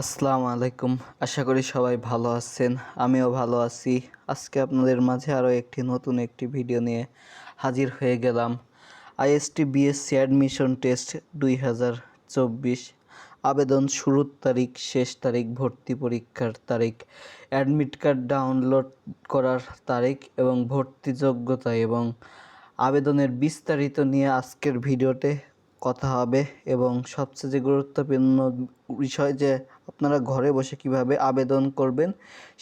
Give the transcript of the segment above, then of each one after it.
আসসালামু আলাইকুম। আশা করি সবাই ভালো আছেন, আমিও ভালো আছি। আজকে আপনাদের মাঝে আরও একটি নতুন একটি ভিডিও নিয়ে হাজির হয়ে গেলাম। আইএসটি বিএসসি অ্যাডমিশন টেস্ট দুই হাজার চব্বিশ। আবেদন শুরুর তারিখ, শেষ তারিখ, ভর্তি পরীক্ষার তারিখ, অ্যাডমিট কার্ড ডাউনলোড করার তারিখ এবং ভর্তি যোগ্যতা এবং আবেদনের বিস্তারিত নিয়ে আজকের ভিডিওতে কথা হবে এবং সবচেয়ে যে গুরুত্বপূর্ণ বিষয় যে আপনারা ঘরে বসে কীভাবে আবেদন করবেন,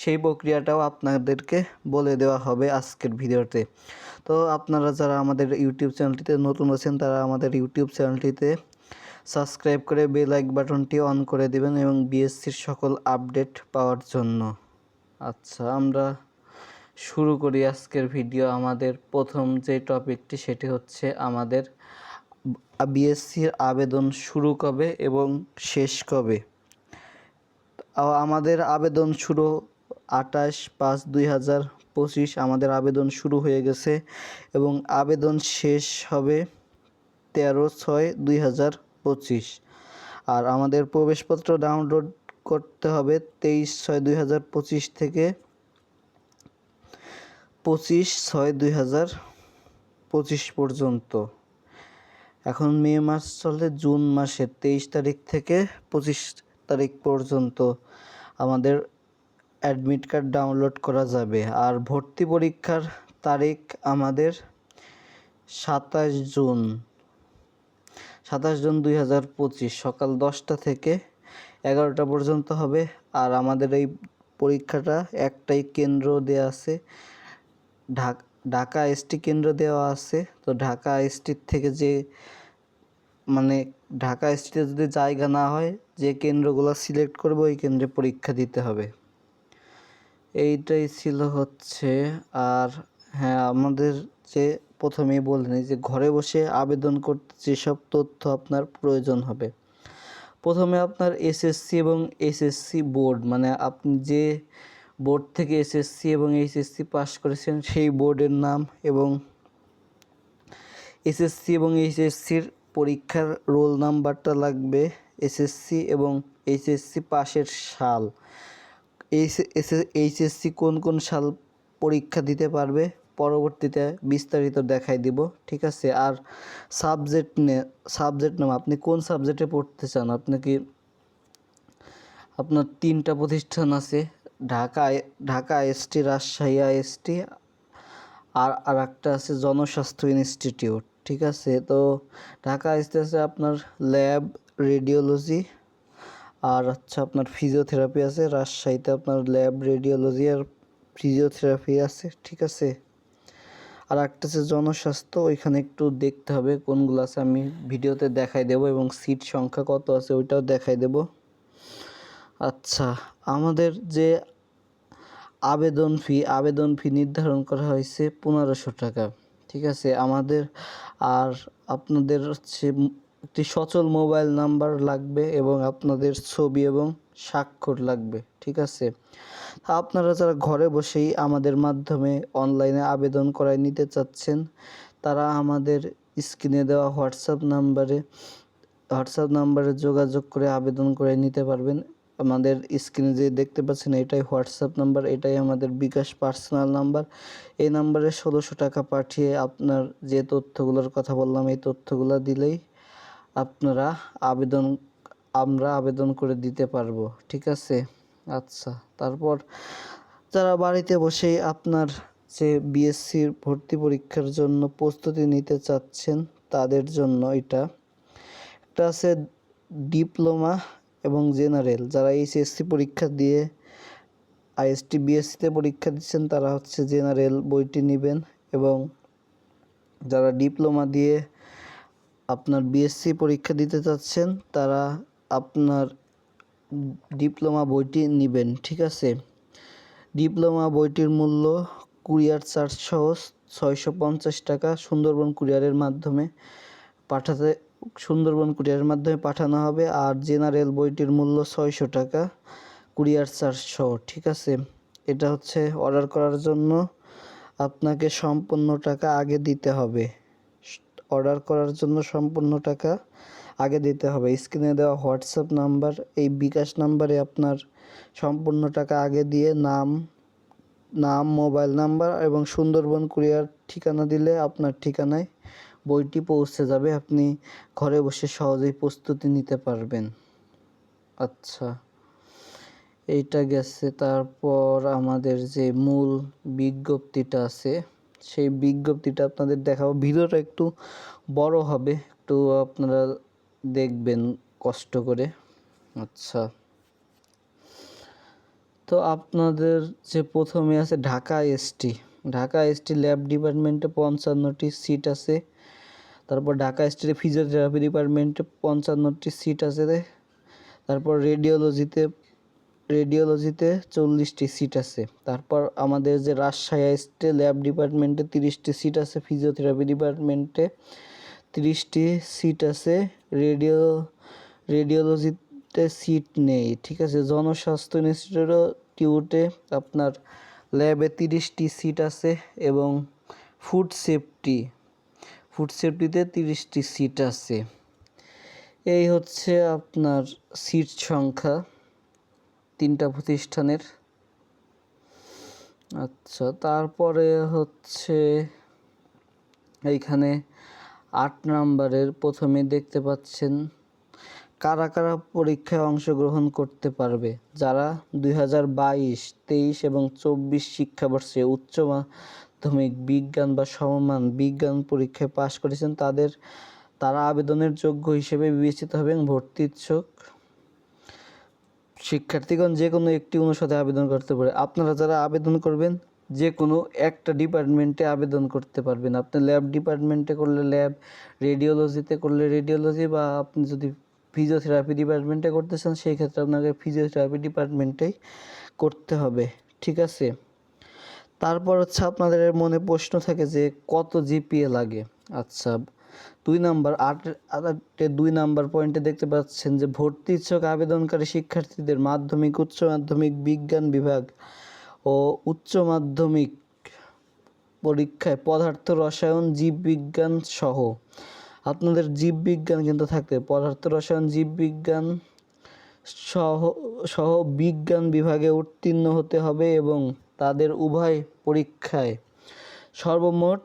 সেই প্রক্রিয়াটাও আপনাদেরকে বলে দেওয়া হবে আজকের ভিডিওতে। তো আপনারা যারা আমাদের ইউটিউব চ্যানেলটিতে নতুন আছেন, তারা আমাদের ইউটিউব চ্যানেলটিতে সাবস্ক্রাইব করে বেল আইক বাটনটি অন করে দিবেন এবং বিএসসির সকল আপডেট পাওয়ার জন্য। আচ্ছা আমরা শুরু করি আজকের ভিডিও। আমাদের প্রথম যে টপিকটি সেটি হচ্ছে আমাদের বিএসসির আবেদন শুরু কবে এবং শেষ কবে? আমাদের আবেদন শুরু আঠাশ পাঁচ দুই হাজার পঁচিশ। আমাদের আবেদন শুরু হয়ে গেছে এবং আবেদন শেষ হবে তেরো ছয় দুই হাজার পঁচিশ। আর আমাদের প্রবেশপত্র ডাউনলোড করতে হবে তেইশ ছয় দুই হাজার পঁচিশ থেকে পঁচিশ ছয় দুই হাজার পঁচিশ পর্যন্ত। এখন মে মাস চলে, জুন মাসের তেইশ তারিখ থেকে পঁচিশ তারিখ পর্যন্ত আমাদের অ্যাডমিট কার্ড ডাউনলোড করা যাবে। আর ভর্তি পরীক্ষার তারিখ আমাদের সাতাশ জুন সাতাশ জুন দুই হাজার পঁচিশ, সকাল দশটা থেকে এগারোটা পর্যন্ত হবে। আর আমাদের এই পরীক্ষাটা একটাই কেন্দ্র দেওয়া আছে, ঢাকা ঢাকা এসটি কেন্দ্র দেওয়া আছে। তো ঢাকা এসটির থেকে যে মানে ঢাকা এসটিতে যদি জায়গা না হয়, যে কেন্দ্রগুলো সিলেক্ট করবে, ওই কেন্দ্রে পরীক্ষা দিতে হবে। এইটাই ছিল হচ্ছে আর হ্যাঁ আমাদের যে প্রথমেই বললেন যে ঘরে বসে আবেদন করতে যেসব তথ্য আপনার প্রয়োজন হবে। প্রথমে আপনার এসএসসি এবং এসএসসি বোর্ড মানে আপনি যে বোর্ড থেকে এসএসসি এবং এইচএসসি পাস করেছেন। সেই বোর্ডের নাম এবং এসএসসি এবং এইচএসসির পরীক্ষার রোল নাম্বারটা লাগবে এসএসসি এবং এইচএসসি পাশের সাল। এইচএসসি কোন কোন সাল পরীক্ষা দিতে পারবে পরবর্তীতে বিস্তারিত দেখাই দিব, ঠিক আছে? আর সাবজেক্ট নে, সাবজেক্ট নাম, আপনি কোন সাবজেক্টে পড়তে চান? আপনি কি আপনার তিনটা প্রতিষ্ঠান আছে Dhaka Dhaka S T, Rajshahi I S T, আর আর একটা আছে জনস্বাস্থ্য ইনস্টিটিউট, ঠিক আছে? তো ঢাকা এসটি আছে আপনার ল্যাব, রেডিওলজি, আর আচ্ছা আপনার ফিজিওথেরাপি আছে। রাজশাহীতে আপনার ল্যাব, রেডিওলজি আর ফিজিওথেরাপি আছে, ঠিক আছে? আর একটা আছে জনস্বাস্থ্য, ওইখানে একটু দেখতে হবে কোনগুলো আছে। আমি ভিডিওতে দেখাই দেবো এবং সিট সংখ্যা কত আছে ওইটাও দেখাই দেব। আচ্ছা আমাদের যে আবেদন ফি আবেদন ফি নির্ধারণ করা হয়েছে পনেরোশো টাকা, ঠিক আছে? আমাদের আর আপনাদের হচ্ছে একটি সচল মোবাইল নাম্বার লাগবে এবং আপনাদের ছবি এবং স্বাক্ষর লাগবে, ঠিক আছে? আপনারা যারা ঘরে বসেই আমাদের মাধ্যমে অনলাইনে আবেদন করায় নিতে চাচ্ছেন, তারা আমাদের স্ক্রিনে দেওয়া হোয়াটসঅ্যাপ নাম্বারে হোয়াটসঅ্যাপ নাম্বারে যোগাযোগ করে আবেদন করে নিতে পারবেন। আমাদের স্ক্রিনে যে দেখতে পাচ্ছেন, এটাই হোয়াটসঅ্যাপ নাম্বার এটাই আমাদের বিকাশ পার্সোনাল নাম্বার এই নাম্বারে ষোলোশো টাকা পাঠিয়ে আপনার যে তথ্যগুলোর কথা বললাম, এই তথ্যগুলো দিলেই আপনারা আবেদন, আমরা আবেদন করে দিতে পারব। ঠিক আছে? আচ্ছা তারপর যারা বাড়িতে বসেই আপনার যে বিএসসির ভর্তি পরীক্ষার জন্য প্রস্তুতি নিতে চাচ্ছেন, তাদের জন্য এটা। একটা আছে ডিপ্লোমা এবং জেনারেল যারা এইচএসসি পরীক্ষা দিয়ে আইএসটি, বিএসসিতে পরীক্ষা দিচ্ছেন, তারা হচ্ছে জেনারেল বইটি নেবেন এবং যারা ডিপ্লোমা দিয়ে আপনার বিএসসি পরীক্ষা দিতে চাচ্ছেন, তারা আপনার ডিপ্লোমা বইটি নেবেন, ঠিক আছে? ডিপ্লোমা বইটির মূল্য কুরিয়ার চার্জ সহ ছয়শো পঞ্চাশ টাকা সুন্দরবন কুরিয়ারের মাধ্যমে পাঠাতে সুন্দরবন কুরিয়ারের মাধ্যমে পাঠানো হবে আর জেনারেল বইটির মূল্য ছয়শো টাকা, কুরিয়ার চারশো, ঠিক আছে? এটা হচ্ছে অর্ডার করার জন্য আপনাকে সম্পূর্ণ টাকা আগে দিতে হবে। অর্ডার করার জন্য সম্পূর্ণ টাকা আগে দিতে হবে। স্ক্রিনে দেওয়া হোয়াটসঅ্যাপ নাম্বার, এই বিকাশ নাম্বারে আপনার সম্পূর্ণ টাকা আগে দিয়ে নাম নাম, মোবাইল নাম্বার এবং সুন্দরবন কুরিয়ার ঠিকানা দিলে আপনার ঠিকানায় বইটি পৌঁছে যাবে, আপনি ঘরে বসে সহজেই প্রস্তুতি নিতে পারবেন। আচ্ছা এইটা গেছে। তারপর আমাদের যে মূল বিজ্ঞপ্তিটা আছে, সেই বিজ্ঞপ্তিটা আপনাদের দেখাবো। ভিডিওটা একটু বড় হবে, একটু আপনারা দেখবেন কষ্ট করে। আচ্ছা তো আপনাদের যে প্রথমে আছে Dhaka S T. Dhaka S T lab ডিপার্টমেন্টে পঞ্চান্নটি সিট আছে। তারপর ঢাকা এসটির ফিজিওথেরাপি ডিপার্টমেন্টে পঞ্চান্নটি সিট আছে তারপর রেডিওলজিতে রেডিওলজিতে চল্লিশটি সিট আছে। তারপর আমাদের যে রাজশাহী স্টে ল্যাব ডিপার্টমেন্টে তিরিশটি সিট আছে, ফিজিওথেরাপি ডিপার্টমেন্টে তিরিশটি সিট আছে। রেডিও, রেডিওলজিতে সিট নেই, ঠিক আছে? জনস্বাস্থ্য ইনস্টিটিউটে আপনার ল্যাবে তিরিশটি সিট আছে এবং ফুড সেফটি ফুড সেফটিতে তিরিশটি সিট আছে। এই হচ্ছে আপনার সিট সংখ্যা, তিনটা প্রতিষ্ঠানের। আচ্ছা তারপরে হচ্ছে এইখানে আট নাম্বারের প্রথমে দেখতে পাচ্ছেন, কারা কারা পরীক্ষায় অংশগ্রহণ করতে পারবে? যারা দুই হাজার বাইশ, তেইশ এবং চব্বিশ শিক্ষাবর্ষে উচ্চ মাধ্যমিক, বিজ্ঞান বা সমমান, বিজ্ঞান পরীক্ষায় পাশ করেছেন তাদের, তারা আবেদনের যোগ্য হিসেবে বিবেচিত হবে এবং ভর্তি ইচ্ছুক শিক্ষার্থীগণ যে কোনো একটি অনুষদে আবেদন করতে পারে। আপনারা যারা আবেদন করবেন, যে কোনো একটা ডিপার্টমেন্টে আবেদন করতে পারবেন। আপনি ল্যাব ডিপার্টমেন্টে করলে ল্যাব, রেডিওলজিতে করলে রেডিওলজি বা আপনি যদি ফিজিওথেরাপি ডিপার্টমেন্টে করতে চান, সেই ক্ষেত্রে আপনাকে ফিজিওথেরাপি ডিপার্টমেন্টেই করতে হবে। ঠিক আছে? তারপর হচ্ছে আপনাদের মনে প্রশ্ন থাকে যে কত জিপিএ লাগে? আচ্ছা দুই নাম্বার, আট, আটে দুই নাম্বার পয়েন্টে দেখতে পাচ্ছেন যে ভর্তি ইচ্ছুক আবেদনকারী শিক্ষার্থীদের মাধ্যমিক, উচ্চ মাধ্যমিক, বিজ্ঞান বিভাগ ও উচ্চ মাধ্যমিক পরীক্ষায় পদার্থ রসায়ন, জীববিজ্ঞান সহ। আপনাদের জীববিজ্ঞান কিন্তু থাকতে পদার্থ রসায়ন, জীববিজ্ঞান সহ সহ বিজ্ঞান বিভাগে উত্তীর্ণ হতে হবে এবং তাদের উভয় পরীক্ষায় সর্বমোট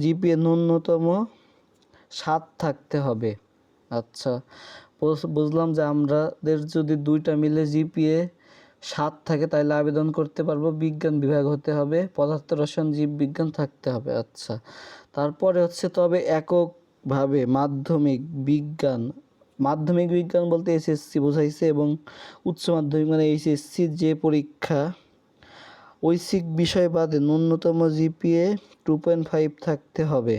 জিপিএ ন্যূনতম সাত থাকতে হবে। আচ্ছা বুঝলাম যে আমাদের যদি দুইটা মিলে জিপিএ সাত থাকে তাহলে আবেদন করতে পারব, বিজ্ঞান বিভাগ হতে হবে, পদার্থ রসায়ন জীববিজ্ঞান থাকতে হবে। আচ্ছা তারপরে হচ্ছে তবে এককভাবে মাধ্যমিক বিজ্ঞান মাধ্যমিক বিজ্ঞান বলতে এসএসসি বোঝাইছে এবং উচ্চ মাধ্যমিক মানে এইচএসসি যে পরীক্ষা ঐচ্ছিক বিষয় বাদে ন্যূনতম জিপিএ টু পয়েন্ট ফাইভ থাকতে হবে।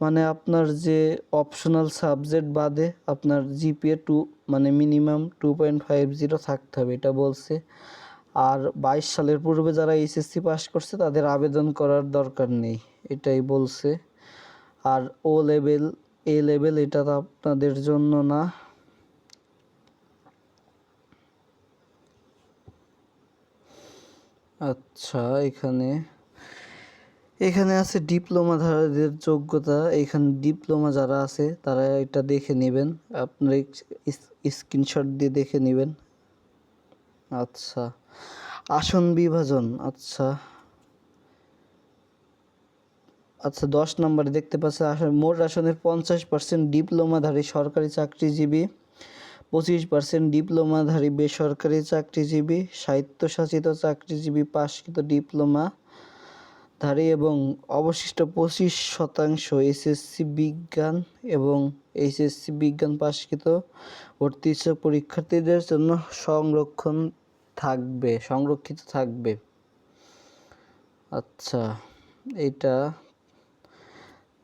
মানে আপনার যে অপশনাল সাবজেক্ট বাদে আপনার জিপিএ টু মানে minimum two point five zero থাকতে হবে, এটা বলছে। আর বাইশ সালের পূর্বে যারা এইচএসসি পাস করছে, তাদের আবেদন করার দরকার নেই, এটাই বলছে। আর ও লেভেল এ লেভেল এটা তো আপনাদের জন্য না। আচ্ছা এখানে এখানে আছে ডিপ্লোমাধারীদের যোগ্যতা। এখানে ডিপ্লোমা যারা আছে, তারা এটা দেখে নেবেন। আপনারা স্ক্রিনশট দিয়ে দেখে নেবেন। আচ্ছা আসন বিভাজন আচ্ছা। আচ্ছা দশ নম্বরে দেখতে পাচ্ছেন আসন মোট আসনের পঞ্চাশ পার্সেন্ট ডিপ্লোমাধারী সরকারি চাকরিজীবী। পঁচিশ পার্সেন্ট ডিপ্লোমাধারী বেসরকারি চাকরিজীবী, স্বায়ত্তশাসিত চাকরিজীবী পাশকৃত ডিপ্লোমা ধারী এবং অবশিষ্ট পঁচিশ শতাংশ এসএসসি বিজ্ঞান এবং এইচএসসি বিজ্ঞান পাশকৃত ভর্তি পরীক্ষার্থীদের জন্য সংরক্ষণ থাকবে, সংরক্ষিত থাকবে। আচ্ছা এটা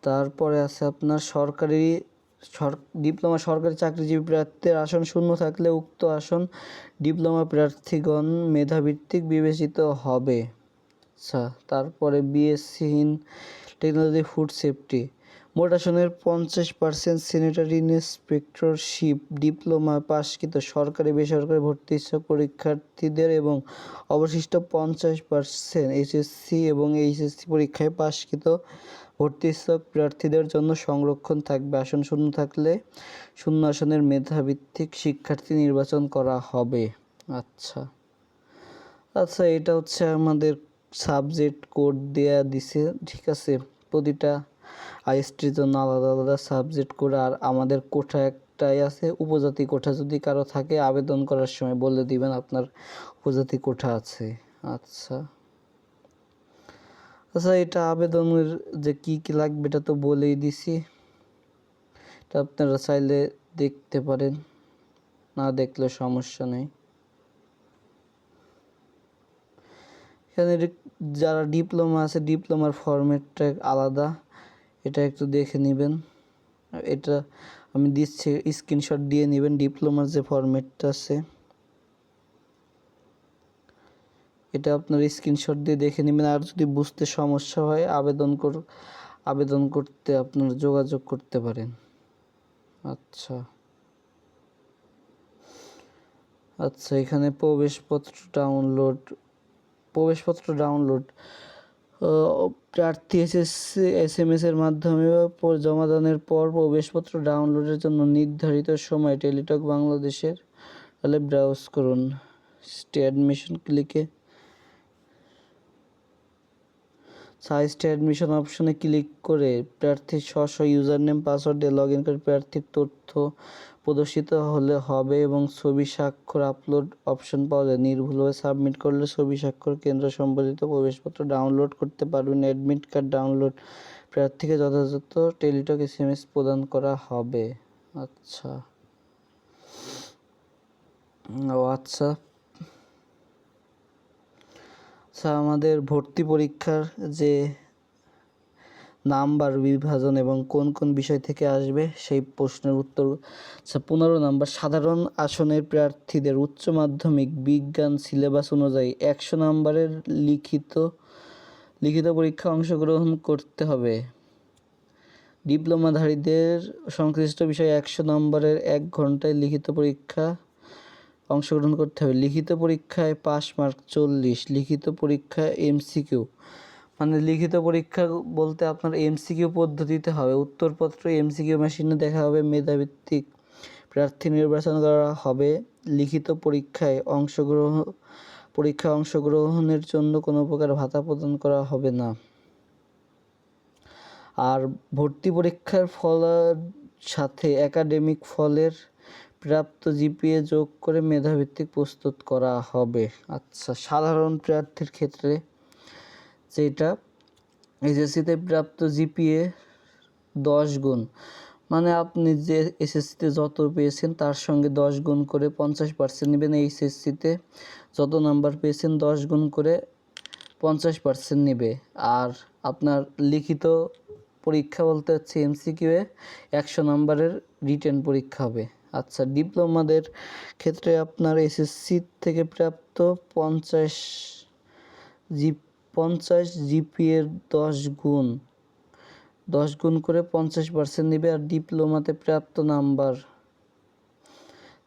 তারপরে আছে আপনার সরকারি সর ডিপ্লোমা সরকারি চাকরিজীবী প্রার্থীদের আসন শূন্য থাকলে উক্ত আসন ডিপ্লোমা প্রার্থীগণ মেধাভিত্তিক বিবেচিত হবে। আচ্ছা তারপরে BSc in technology food safety. মোট আসনের পঞ্চাশ পার্সেন্ট স্যানিটারি ইন্সপেক্টরশিপ, ডিপ্লোমা পাশকৃত সরকারি, বেসরকারি ভর্তি পরীক্ষার্থীদের এবং অবশিষ্ট পঞ্চাশ পার্সেন্ট এইচএসসি এবং এইচএসসি পরীক্ষায় পাশকৃত ভর্তি ইচ্ছুক প্রার্থীদের জন্য সংরক্ষণ থাকবে। আসন শূন্য থাকলে শূন্য আসনের মেধাভিত্তিক শিক্ষার্থী নির্বাচন করা হবে। আচ্ছা। আচ্ছা এটা হচ্ছে আমাদের সাবজেক্ট কোড দেয়া দিছে। ঠিক আছে, প্রতিটা আইএসটির জন্য আলাদা আলাদা সাবজেক্ট কোড, আর আমাদের কোঠা একটাই আছে, উপজাতি কোঠা। যদি কারও থাকে, আবেদন করার সময় বলে দিবেন আপনার উপজাতি কোঠা আছে। আচ্ছা। আচ্ছা এটা আবেদনের যে কি কি লাগবে এটা তো বলেই দিছি। এটা আপনারা চাইলে দেখতে পারেন, না দেখলে সমস্যা নেই। এখানে যারা ডিপ্লোমা আছে, ডিপ্লোমার ফরম্যাটটা আলাদা। এটা একটু দেখে নেবেন। এটা আমি দিচ্ছি, স্ক্রিনশট দিয়ে নেবেন, ডিপ্লোমার যে ফরম্যাটটা আছে। এটা আপনার স্ক্রিনশট দিয়ে দেখে নেবেন। আর যদি বুঝতে সমস্যা হয়, আবেদন কর, আবেদন করতে আপনার যোগাযোগ করতে পারেন। আচ্ছা। আচ্ছা এখানে প্রবেশপত্র ডাউনলোড প্রবেশপত্র ডাউনলোড প্রার্থী এসএসসি এস এম এর মাধ্যমে জমাদানের পর প্রবেশপত্র ডাউনলোডের জন্য নির্ধারিত সময় টেলিটক বাংলাদেশের তাহলে ব্রাউজ করুন। স্টে অ্যাডমিশন ক্লিকে সাইজটা অ্যাডমিশন অপশনে ক্লিক করে প্রার্থীর স্ব user name password log in করে প্রার্থীর তথ্য প্রদর্শিত হলে হবে এবং ছবি স্বাক্ষর আপলোড অপশন পাওয়া যায়। নির্ভুলভাবে সাবমিট করলে ছবি স্বাক্ষর কেন্দ্র সম্বন্ধিত প্রবেশপত্র ডাউনলোড করতে পারবেন। অ্যাডমিট কার্ড ডাউনলোড প্রার্থীকে যথাযথ টেলিটক এস এম এস প্রদান করা হবে। আচ্ছা। ও আচ্ছা। আমাদের ভর্তি পরীক্ষার যে নাম্বার বিভাজন এবং কোন কোন বিষয় থেকে আসবে, সেই প্রশ্নের উত্তর আচ্ছা পনেরো নাম্বার। সাধারণ আসনের প্রার্থীদের উচ্চ মাধ্যমিক বিজ্ঞান সিলেবাস অনুযায়ী একশো নাম্বারের লিখিত লিখিত পরীক্ষা অংশগ্রহণ করতে হবে। ডিপ্লোমাধারীদের সংশ্লিষ্ট বিষয়ে একশো নম্বরের এক ঘন্টায় লিখিত পরীক্ষা অংশগ্রহণ করতে হবে। লিখিত পরীক্ষায় পাস মার্ক চল্লিশ, লিখিত পরীক্ষায় এমসিকিউ মানে লিখিত পরীক্ষা বলতে আপনার এমসিকিউ পদ্ধতিতে হবে। উত্তরপত্র এমসিকিউ মেশিনে দেখা হবে, মেধাভিত্তিক প্রার্থী নির্বাচন করা হবে। লিখিত পরীক্ষায় অংশগ্রহণ পরীক্ষায় অংশগ্রহণের জন্য কোনো প্রকার ভাতা প্রদান করা হবে না। আর ভর্তি পরীক্ষার ফলের সাথে একাডেমিক ফলের প্রাপ্ত জিপিএ যোগ করে মেধাভিত্তিক প্রস্তুত করা হবে। আচ্ছা সাধারণ প্রার্থীর ক্ষেত্রে যেটা, এসএসসিতে প্রাপ্ত জিপিএ দশ গুণ। মানে আপনি যে এসএসসিতে যত পেয়েছেন, তার সঙ্গে দশ গুণ করে পঞ্চাশ পার্সেন্ট নেবেন। এইচএসসিতে যত নাম্বার পেয়েছেন, দশ গুণ করে পঞ্চাশ পার্সেন্ট নেবে। আর আপনার লিখিত পরীক্ষা বলতে হচ্ছে এমসিকিউয়ে একশো নম্বরের রিটেন পরীক্ষা হবে। আচ্ছা ডিপ্লোমাদের ক্ষেত্রে আপনার এসএসসি থেকে প্রাপ্ত পঞ্চাশ জি, পঞ্চাশ জিপিএর দশ গুণ দশ গুণ করে পঞ্চাশ পার্সেন্ট নেবে আর ডিপ্লোমাতে প্রাপ্ত নাম্বার,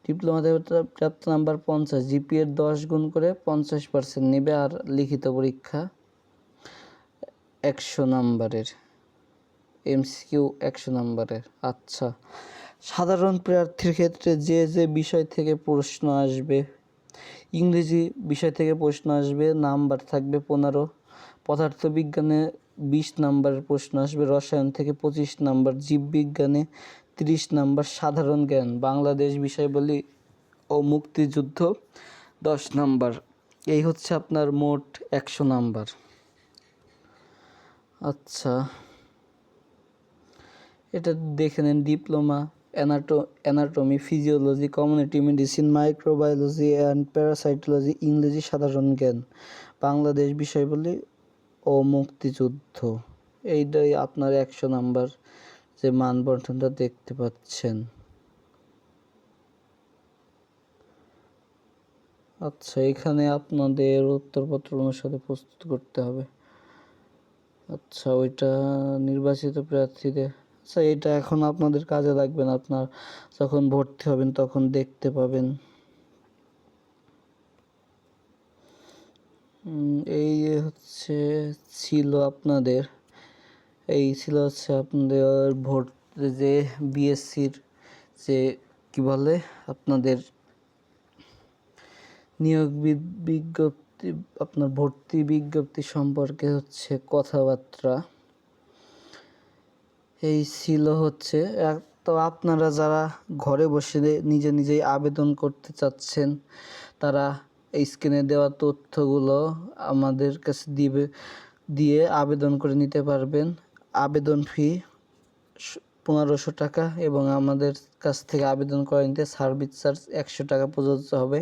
ডিপ্লোমাতে প্রাপ্ত নাম্বার পঞ্চাশ জিপিএর দশ গুণ করে পঞ্চাশ পার্সেন্ট নেবে আর লিখিত পরীক্ষা একশো নাম্বারের এমসিকিউ একশো নাম্বারের আচ্ছা। সাধারণ প্রার্থীর ক্ষেত্রে যে যে বিষয় থেকে প্রশ্ন আসবে, ইংরেজি বিষয় থেকে প্রশ্ন আসবে, নাম্বার থাকবে পনেরো, পদার্থবিজ্ঞানে বিশ নাম্বারের প্রশ্ন আসবে, রসায়ন থেকে পঁচিশ নাম্বার, জীববিজ্ঞানে তিরিশ নাম্বার, সাধারণ জ্ঞান, বাংলাদেশ বিষয়বলী ও মুক্তিযুদ্ধ দশ নাম্বার। এই হচ্ছে আপনার মোট একশো নাম্বার। আচ্ছা এটা দেখে নেন diploma anato anatomy physiology community medicine microbiology and parasitology ইংরেজি সাধারণ জ্ঞান। বাংলাদেশ বিষয়বলী ও মুক্তিযুদ্ধ। এইটাই আপনার একশো নাম্বার যে মানবন্টনটা দেখতে পাচ্ছেন। আচ্ছা এখানে আপনাদের উত্তরপত্র অনুসারে প্রস্তুত করতে হবে। আচ্ছা ওইটা নির্বাচিত প্রার্থীদের আচ্ছা এটা এখন আপনাদের কাজে লাগবে না। আপনার যখন ভর্তি হবেন, তখন দেখতে পাবেন। এই হচ্ছে ছিল আপনাদের। এই ছিল হচ্ছে আপনাদের ভোট যে বিএসসির যে, কি বলে, আপনাদের নিয়োগ বিজ্ঞপ্তি, আপনার ভর্তি বিজ্ঞপ্তি সম্পর্কে হচ্ছে কথাবার্তা। এই ছিল হচ্ছে তো আপনারা যারা ঘরে বসে নিজে নিজেই আবেদন করতে চাচ্ছেন, তারা এই স্ক্রিনে দেওয়া তথ্যগুলো আমাদের কাছে দিবে, দিয়ে আবেদন করে নিতে পারবেন। আবেদন ফি পনেরোশো টাকা এবং আমাদের কাছ থেকে আবেদন করে নিতে সার্ভিস চার্জ একশো টাকা প্রযোজ্য হবে।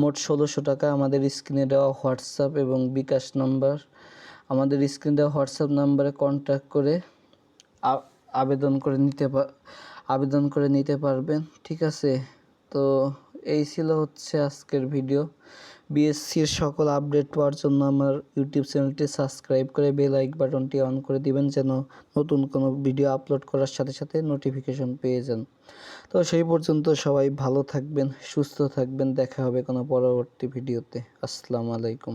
মোট ষোলোশো টাকা আমাদের স্ক্রিনে দেওয়া হোয়াটসঅ্যাপ এবং বিকাশ নাম্বার। আমাদের স্ক্রিনে দেওয়া হোয়াটসঅ্যাপ নাম্বারে কন্ট্যাক্ট করে আবেদন করে নিতে আবেদন করে নিতে পারবেন, ঠিক আছে? তো এই ছিল হচ্ছে আজকের ভিডিও। বিএসসির সকল আপডেট পাওয়ার জন্য আমার ইউটিউব চ্যানেলটি সাবস্ক্রাইব করে বেল আইক বাটনটি অন করে দিবেন যেন নতুন কোনো ভিডিও আপলোড করার সাথে সাথে নোটিফিকেশন পেয়ে যান। তো সেই পর্যন্ত সবাই ভালো থাকবেন, সুস্থ থাকবেন। দেখা হবে কোনো পরবর্তী ভিডিওতে। আসসালামু আলাইকুম।